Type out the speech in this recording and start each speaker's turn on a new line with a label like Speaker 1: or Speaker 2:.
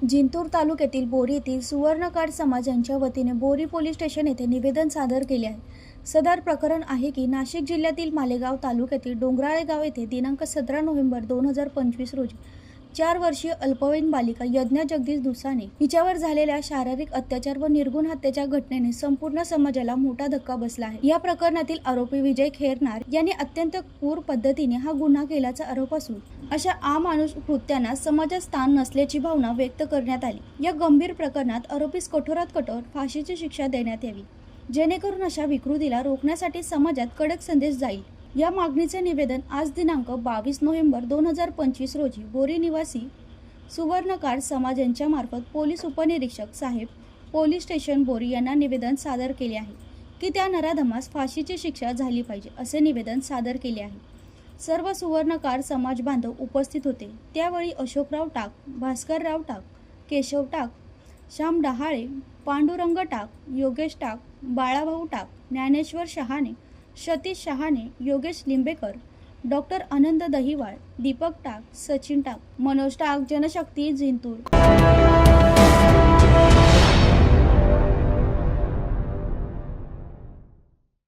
Speaker 1: जिंतूर तालुक्यातील बोरी येथील सुवर्णकाळ समाज यांच्या वतीने बोरी पोलीस स्टेशन येथे निवेदन सादर केले आहे. सदर प्रकरण आहे की नाशिक जिल्ह्यातील मालेगाव तालुक्यातील डोंगराळे गाव येथे दिनांक सतरा नोव्हेंबर दोन हजार पंचवीस रोजी चार वर्षीय अल्पवयीन बालिका यज्ञा जगदीश दुसाने हिच्यावर झालेल्या शारीरिक अत्याचार व निर्गुण हत्येच्या घटनेने संपूर्ण समाजाला मोठा धक्का बसला आहे. या प्रकरणातील आरोपी विजय खेरनार यांनी अत्यंत क्रूर पद्धतीने हा गुन्हा केल्याचा आरोप असून अशा अमानुष कृत्यांना समाजात स्थान नसल्याची भावना व्यक्त करण्यात आली. या गंभीर प्रकरणात आरोपीस कठोरात कठोर फाशीची शिक्षा देण्यात यावी जेणेकरून अशा विकृतीला रोखण्यासाठी समाजात कडक संदेश जाईल. या मागणीचे निवेदन आज दिनांक बावीस नोव्हेंबर दोन हजार पंचवीस रोजी बोरी निवासी सुवर्णकार समाज यांच्यामार्फत पोलीस उपनिरीक्षक साहेब पोलीस स्टेशन बोरी यांना निवेदन सादर केले आहे. की त्या नराधमास फाशीची शिक्षा झाली पाहिजे असे निवेदन सादर केले आहे. सर्व सुवर्णकार समाज बांधव उपस्थित होते. त्यावेळी अशोकराव टाक भास्करराव टाक केशव टाक श्याम डहाळे पांडुरंग टाक योगेश टाक बाळाभाऊ टाक ज्ञानेश्वर शहाणे सतीश शहाणे योगेश लिंबेकर डॉक्टर आनंद दहिवाळ दीपक टाक सचिन टाक मनोज टाक जनशक्ती जिंतूर.